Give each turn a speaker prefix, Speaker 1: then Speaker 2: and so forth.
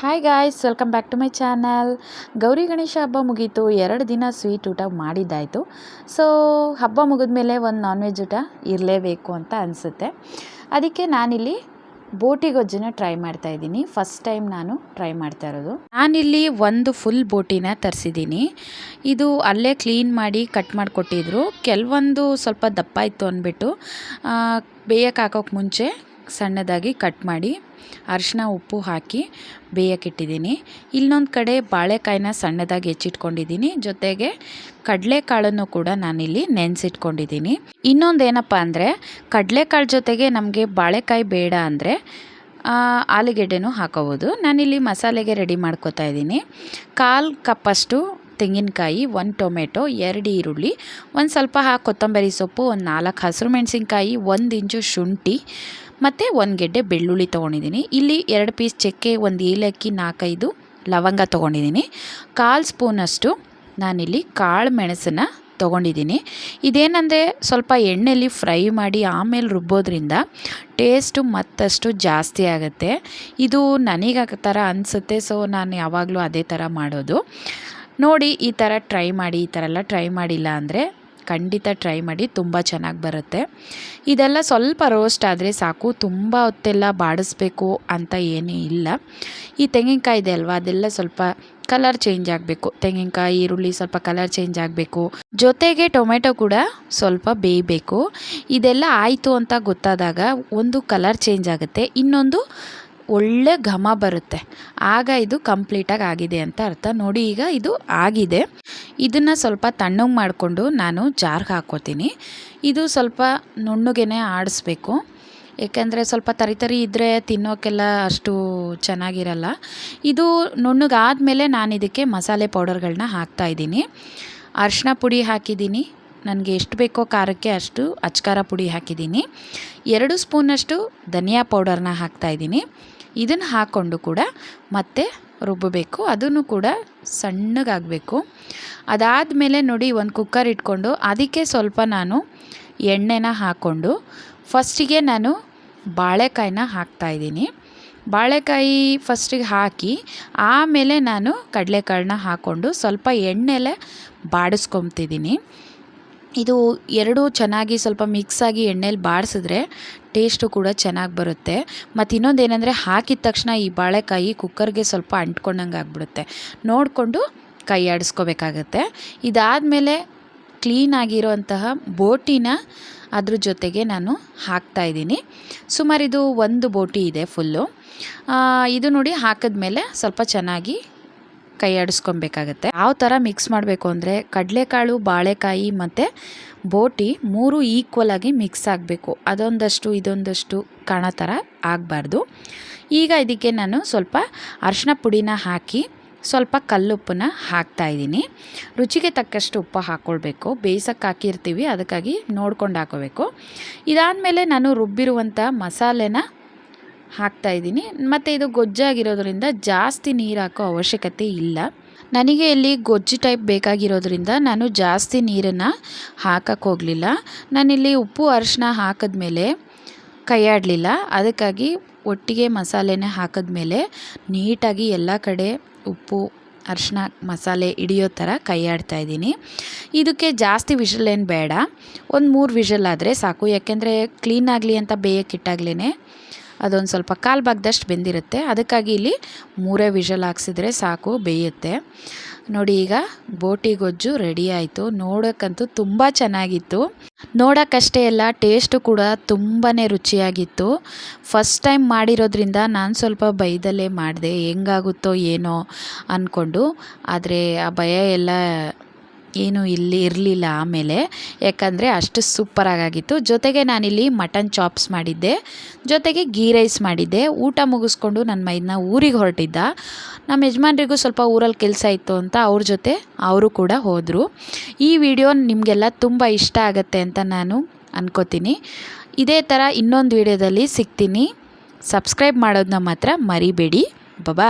Speaker 1: Hi guys welcome back to my channel Gauri Ganesha ಹಬ್ಬ ಮುಗೀತು. ಎರಡು ದಿನ ಸ್ವೀಟ್ ಊಟ ಮಾಡಿದ್ದಾಯಿತು. ಸೊ ಹಬ್ಬ ಮುಗಿದ್ಮೇಲೆ ಒಂದು ನಾನ್ ವೆಜ್ ಊಟ ಇರಲೇಬೇಕು ಅಂತ ಅನಿಸುತ್ತೆ. ಅದಕ್ಕೆ ನಾನಿಲ್ಲಿ ಬೋಟಿ ಗೊಜ್ಜನ್ನ ಟ್ರೈ ಮಾಡ್ತಾ ಇದ್ದೀನಿ. ಫಸ್ಟ್ ಟೈಮ್ ನಾನು ಟ್ರೈ ಮಾಡ್ತಾ ಇರೋದು. ನಾನಿಲ್ಲಿ ಒಂದು ಫುಲ್ ಬೋಟಿನ ತರಿಸಿದ್ದೀನಿ. ಇದು ಅಲ್ಲೇ ಕ್ಲೀನ್ ಮಾಡಿ ಕಟ್ ಮಾಡಿಕೊಟ್ಟಿದ್ರು. ಕೆಲವೊಂದು ಸ್ವಲ್ಪ ದಪ್ಪ ಇತ್ತು ಅಂದ್ಬಿಟ್ಟು ಬೇಯಕ್ಕೆ ಹಾಕೋಕ್ಕೆ ಮುಂಚೆ ಸಣ್ಣದಾಗಿ ಕಟ್ ಮಾಡಿ ಅರಿಶಿನ ಉಪ್ಪು ಹಾಕಿ ಬೇಯಕ್ಕಿಟ್ಟಿದ್ದೀನಿ ಇಲ್ಲೊಂದು ಕಡೆ ಬಾಳೆಕಾಯಿನ ಸಣ್ಣದಾಗಿ ಹೆಚ್ಚಿಟ್ಕೊಂಡಿದ್ದೀನಿ. ಜೊತೆಗೆ ಕಡಲೆಕಾಳನ್ನು ಕೂಡ ನಾನಿಲ್ಲಿ ನೆನೆಸಿಟ್ಕೊಂಡಿದ್ದೀನಿ. ಇನ್ನೊಂದು ಏನಪ್ಪ ಅಂದರೆ, ಕಡಲೆಕಾಳು ಜೊತೆಗೆ ನಮಗೆ ಬಾಳೆಕಾಯಿ ಬೇಡ ಅಂದರೆ ಆಲೂಗೆಡ್ಡೆನೂ ಹಾಕೋಬೋದು. ನಾನಿಲ್ಲಿ ಮಸಾಲೆಗೆ ರೆಡಿ ಮಾಡ್ಕೋತಾ ಇದ್ದೀನಿ. ಕಾಲು ಕಪ್ಪಷ್ಟು ತೆಂಗಿನಕಾಯಿ, ಒಂದು ಟೊಮೆಟೊ, ಎರಡು ಈರುಳ್ಳಿ, ಒಂದು ಸ್ವಲ್ಪ ಕೊತ್ತಂಬರಿ ಸೊಪ್ಪು, ಒಂದು ನಾಲ್ಕು ಹಸಿರು ಮೆಣಸಿನ್ಕಾಯಿ, ಒಂದು ಇಂಚು ಶುಂಠಿ, ಮತ್ತು ಒಂದು ಗೆಡ್ಡೆ ಬೆಳ್ಳುಳ್ಳಿ ತೊಗೊಂಡಿದ್ದೀನಿ. ಇಲ್ಲಿ ಎರಡು ಪೀಸ್ ಚಕ್ಕೆ, ಒಂದು ಏಲಕ್ಕಿ, ನಾಲ್ಕೈದು ಲವಂಗ ತೊಗೊಂಡಿದ್ದೀನಿ. ಕಾಲು ಸ್ಪೂನಷ್ಟು ನಾನಿಲ್ಲಿ ಕಾಳು ಮೆಣಸನ್ನು ತೊಗೊಂಡಿದ್ದೀನಿ. ಇದೇನಂದರೆ ಸ್ವಲ್ಪ ಎಣ್ಣೆಯಲ್ಲಿ ಫ್ರೈ ಮಾಡಿ ಆಮೇಲೆ ರುಬ್ಬೋದ್ರಿಂದ ಟೇಸ್ಟು ಮತ್ತಷ್ಟು ಜಾಸ್ತಿ ಆಗುತ್ತೆ. ಇದು ನನಗೆ ಥರ ಅನಿಸುತ್ತೆ, ಸೊ ನಾನು ಯಾವಾಗಲೂ ಅದೇ ಥರ ಮಾಡೋದು. ನೋಡಿ, ಈ ಥರ ಟ್ರೈ ಮಾಡಿ, ಈ ಥರ ಎಲ್ಲ ಟ್ರೈ ಮಾಡಿಲ್ಲ ಅಂದರೆ ಖಂಡಿತ ಟ್ರೈ ಮಾಡಿ, ತುಂಬ ಚೆನ್ನಾಗಿ ಬರುತ್ತೆ. ಇದೆಲ್ಲ ಸ್ವಲ್ಪ ರೋಸ್ಟ್ ಆದರೆ ಸಾಕು, ತುಂಬ ಹೊತ್ತೆಲ್ಲ ಬಾಡಿಸ್ಬೇಕು ಅಂತ ಏನೂ ಇಲ್ಲ. ಈ ತೆಂಗಿನಕಾಯಿ ಇದೆ ಅಲ್ವಾ, ಅದೆಲ್ಲ ಸ್ವಲ್ಪ ಕಲರ್ ಚೇಂಜ್ ಆಗಬೇಕು. ತೆಂಗಿನಕಾಯಿ, ಈರುಳ್ಳಿ ಸ್ವಲ್ಪ ಕಲರ್ ಚೇಂಜ್ ಆಗಬೇಕು. ಜೊತೆಗೆ ಟೊಮೆಟೊ ಕೂಡ ಸ್ವಲ್ಪ ಬೇಯಬೇಕು. ಇದೆಲ್ಲ ಆಯಿತು ಅಂತ ಗೊತ್ತಾದಾಗ ಒಂದು ಕಲರ್ ಚೇಂಜ್ ಆಗುತ್ತೆ. ಇನ್ನೊಂದು ಒಳ್ಳೆ ಘಮ ಬರುತ್ತೆ. ಆಗ ಇದು ಕಂಪ್ಲೀಟಾಗಿ ಆಗಿದೆ ಅಂತ ಅರ್ಥ. ನೋಡಿ ಈಗ ಇದು ಆಗಿದೆ. ಇದನ್ನು ಸ್ವಲ್ಪ ತಣ್ಣಗೆ ಮಾಡಿಕೊಂಡು ನಾನು ಜಾರ್ಗೆ ಹಾಕ್ಕೋತೀನಿ ಇದು ಸ್ವಲ್ಪ ನುಣ್ಣುಗೆನೆ ಆಡಿಸ್ಬೇಕು. ಏಕೆಂದರೆ ಸ್ವಲ್ಪ ತರಿ ತರಿ ಇದ್ದರೆ ತಿನ್ನೋಕ್ಕೆಲ್ಲ ಅಷ್ಟು ಚೆನ್ನಾಗಿರಲ್ಲ. ಇದು ನುಣ್ಣಗಾದಮೇಲೆ ನಾನು ಇದಕ್ಕೆ ಮಸಾಲೆ ಪೌಡರ್ಗಳನ್ನ ಹಾಕ್ತಾಯಿದ್ದೀನಿ ಅರಿಶಿನ ಪುಡಿ ಹಾಕಿದ್ದೀನಿ. ನನಗೆ ಎಷ್ಟು ಬೇಕೋ ಖಾರಕ್ಕೆ ಅಷ್ಟು ಅಚ್ಕಾರ ಪುಡಿ ಹಾಕಿದ್ದೀನಿ. ಎರಡು ಸ್ಪೂನಷ್ಟು ಧನಿಯಾ ಪೌಡರ್ನ ಹಾಕ್ತಾಯಿದ್ದೀನಿ ಇದನ್ನು ಹಾಕ್ಕೊಂಡು ಕೂಡ ಮತ್ತೆ ರುಬ್ಬಬೇಕು. ಅದನ್ನು ಕೂಡ ಸಣ್ಣಗಾಗಬೇಕು. ಅದಾದಮೇಲೆ ನೋಡಿ ಒಂದು ಕುಕ್ಕರ್ ಇಟ್ಕೊಂಡು ಅದಕ್ಕೆ ಸ್ವಲ್ಪ ನಾನು ಎಣ್ಣೆನ ಹಾಕ್ಕೊಂಡು ಫಸ್ಟಿಗೆ ನಾನು ಬಾಳೆಕಾಯಿನ ಹಾಕ್ತಾಯಿದ್ದೀನಿ ಬಾಳೆಕಾಯಿ ಫಸ್ಟಿಗೆ ಹಾಕಿ ಆಮೇಲೆ ನಾನು ಕಡಲೆಕಾಳನ್ನ ಹಾಕ್ಕೊಂಡು ಸ್ವಲ್ಪ ಎಣ್ಣೆಲೆ ಬಾಡಿಸ್ಕೊತಿದ್ದೀನಿ. ಇದು ಎರಡೂ ಚೆನ್ನಾಗಿ ಸ್ವಲ್ಪ ಮಿಕ್ಸಾಗಿ ಎಣ್ಣೆಲಿ ಬಾಡಿಸಿದ್ರೆ ಟೇಸ್ಟು ಕೂಡ ಚೆನ್ನಾಗಿ ಬರುತ್ತೆ. ಮತ್ತು ಇನ್ನೊಂದು ಏನಂದರೆ ಹಾಕಿದ ತಕ್ಷಣ ಈ ಬಾಳೆಕಾಯಿ ಕುಕ್ಕರ್ಗೆ ಸ್ವಲ್ಪ ಅಂಟ್ಕೊಂಡಂಗೆ ಆಗ್ಬಿಡುತ್ತೆ. ನೋಡಿಕೊಂಡು ಕೈ ಆಡಿಸ್ಕೋಬೇಕಾಗತ್ತೆ. ಇದಾದಮೇಲೆ ಕ್ಲೀನಾಗಿರೋಂತಹ ಬೋಟಿನ ಅದ್ರ ಜೊತೆಗೆ ನಾನು ಹಾಕ್ತಾಯಿದ್ದೀನಿ ಸುಮಾರು ಇದು ಒಂದು ಬೋಟಿ ಇದೆ ಫುಲ್ಲು ಇದು ನೋಡಿ ಹಾಕಿದ್ಮೇಲೆ ಸ್ವಲ್ಪ ಚೆನ್ನಾಗಿ ಕೈ ಆಡಿಸ್ಕೊಬೇಕಾಗತ್ತೆ ಯಾವ ಥರ ಮಿಕ್ಸ್ ಮಾಡಬೇಕು ಅಂದರೆ ಕಡಲೆಕಾಳು, ಬಾಳೆಕಾಯಿ ಮತ್ತು ಬೋಟಿ ಮೂರು ಈಕ್ವಲ್ ಆಗಿ ಮಿಕ್ಸ್ ಆಗಬೇಕು. ಅದೊಂದಷ್ಟು, ಇದೊಂದಷ್ಟು ಕಾಣೋ ಥರ ಆಗಬಾರ್ದು. ಈಗ ಇದಕ್ಕೆ ನಾನು ಸ್ವಲ್ಪ ಅರಿಶಿನ ಪುಡಿನ ಹಾಕಿ ಸ್ವಲ್ಪ ಕಲ್ಲುಪ್ಪನ್ನ ಹಾಕ್ತಾಯಿದ್ದೀನಿ ರುಚಿಗೆ ತಕ್ಕಷ್ಟು ಉಪ್ಪು ಹಾಕ್ಕೊಳ್ಬೇಕು ಬೇಯಿಸೋಕ್ಕೆ ಹಾಕಿರ್ತೀವಿ, ಅದಕ್ಕಾಗಿ ನೋಡ್ಕೊಂಡು ಹಾಕೋಬೇಕು. ಇದಾದಮೇಲೆ ನಾನು ರುಬ್ಬಿರುವಂಥ ಮಸಾಲೆನ ಹಾಕ್ತಾಯಿದ್ದೀನಿ ಮತ್ತು ಇದು ಗೊಜ್ಜಾಗಿರೋದ್ರಿಂದ ಜಾಸ್ತಿ ನೀರು ಹಾಕೋ ಅವಶ್ಯಕತೆ ಇಲ್ಲ. ನನಗೆ ಇಲ್ಲಿ ಗೊಜ್ಜು ಟೈಪ್ ಬೇಕಾಗಿರೋದ್ರಿಂದ ನಾನು ಜಾಸ್ತಿ ನೀರನ್ನು ಹಾಕಕ್ಕೆ ಹೋಗಲಿಲ್ಲ. ನಾನಿಲ್ಲಿ ಉಪ್ಪು ಅರಿಶಿನ ಹಾಕಿದ್ಮೇಲೆ ಕೈಯಾಡಲಿಲ್ಲ. ಅದಕ್ಕಾಗಿ ಒಟ್ಟಿಗೆ ಮಸಾಲೆನ ಹಾಕಿದ್ಮೇಲೆ ನೀಟಾಗಿ ಎಲ್ಲ ಕಡೆ ಉಪ್ಪು ಅರಿಶಿನ ಮಸಾಲೆ ಹಿಡಿಯೋ ಥರ ಇದ್ದೀನಿ. ಇದಕ್ಕೆ ಜಾಸ್ತಿ ವಿಷಲ್ ಏನು ಬೇಡ. ಒಂದು ಮೂರು ವಿಷಲ್ ಆದರೆ ಸಾಕು. ಯಾಕೆಂದರೆ ಕ್ಲೀನ್ ಆಗಲಿ ಅಂತ ಬೇಯಕ್ಕಿಟ್ಟಾಗ್ಲೇ ಅದೊಂದು ಸ್ವಲ್ಪ ಕಾಲು ಭಾಗದಷ್ಟು ಬೆಂದಿರುತ್ತೆ. ಅದಕ್ಕಾಗಿ ಇಲ್ಲಿ ಮೂರೇ ವಿಷಲ್ ಹಾಕ್ಸಿದ್ರೆ ಸಾಕು, ಬೇಯುತ್ತೆ. ನೋಡಿ ಈಗ ಬೋಟಿ ಗೊಜ್ಜು ರೆಡಿ ಆಯಿತು. ನೋಡೋಕ್ಕಂತೂ ತುಂಬ ಚೆನ್ನಾಗಿತ್ತು. ನೋಡೋಕ್ಕಷ್ಟೇ ಎಲ್ಲ ಟೇಸ್ಟು ಕೂಡ ತುಂಬಾ ರುಚಿಯಾಗಿತ್ತು. ಫಸ್ಟ್ ಟೈಮ್ ಮಾಡಿರೋದ್ರಿಂದ ನಾನು ಸ್ವಲ್ಪ ಭಯದಲ್ಲೇ ಮಾಡಿದೆ, ಹೆಂಗಾಗುತ್ತೋ ಏನೋ ಅಂದ್ಕೊಂಡು ಆದರೆ ಆ ಭಯ ಎಲ್ಲ ಏನು ಇಲ್ಲಿ ಇರಲಿಲ್ಲ ಆಮೇಲೆ. ಯಾಕಂದರೆ ಅಷ್ಟು ಸೂಪರಾಗಿತ್ತು ಜೊತೆಗೆ ನಾನಿಲ್ಲಿ ಮಟನ್ ಚಾಪ್ಸ್ ಮಾಡಿದ್ದೆ. ಜೊತೆಗೆ ಗೀ ರೈಸ್ ಮಾಡಿದ್ದೆ. ಊಟ ಮುಗಿಸ್ಕೊಂಡು ನನ್ನ ಮೈದನ್ನ ಊರಿಗೆ ಹೊರಟಿದ್ದ. ನಮ್ಮ ಯಜಮಾನ್ರಿಗೂ ಸ್ವಲ್ಪ ಊರಲ್ಲಿ ಕೆಲಸ ಇತ್ತು ಅಂತ ಅವ್ರ ಜೊತೆ ಅವರು ಕೂಡ ಹೋದರು. ಈ ವಿಡಿಯೋ ನಿಮಗೆಲ್ಲ ತುಂಬ ಇಷ್ಟ ಆಗುತ್ತೆ ಅಂತ ನಾನು ಅನ್ಕೋತೀನಿ. ಇದೇ ಥರ ಇನ್ನೊಂದು ವಿಡಿಯೋದಲ್ಲಿ ಸಿಗ್ತೀನಿ. ಸಬ್ಸ್ಕ್ರೈಬ್ ಮಾಡೋದನ್ನ ಮಾತ್ರ ಮರಿಬೇಡಿ. ಬಬಾ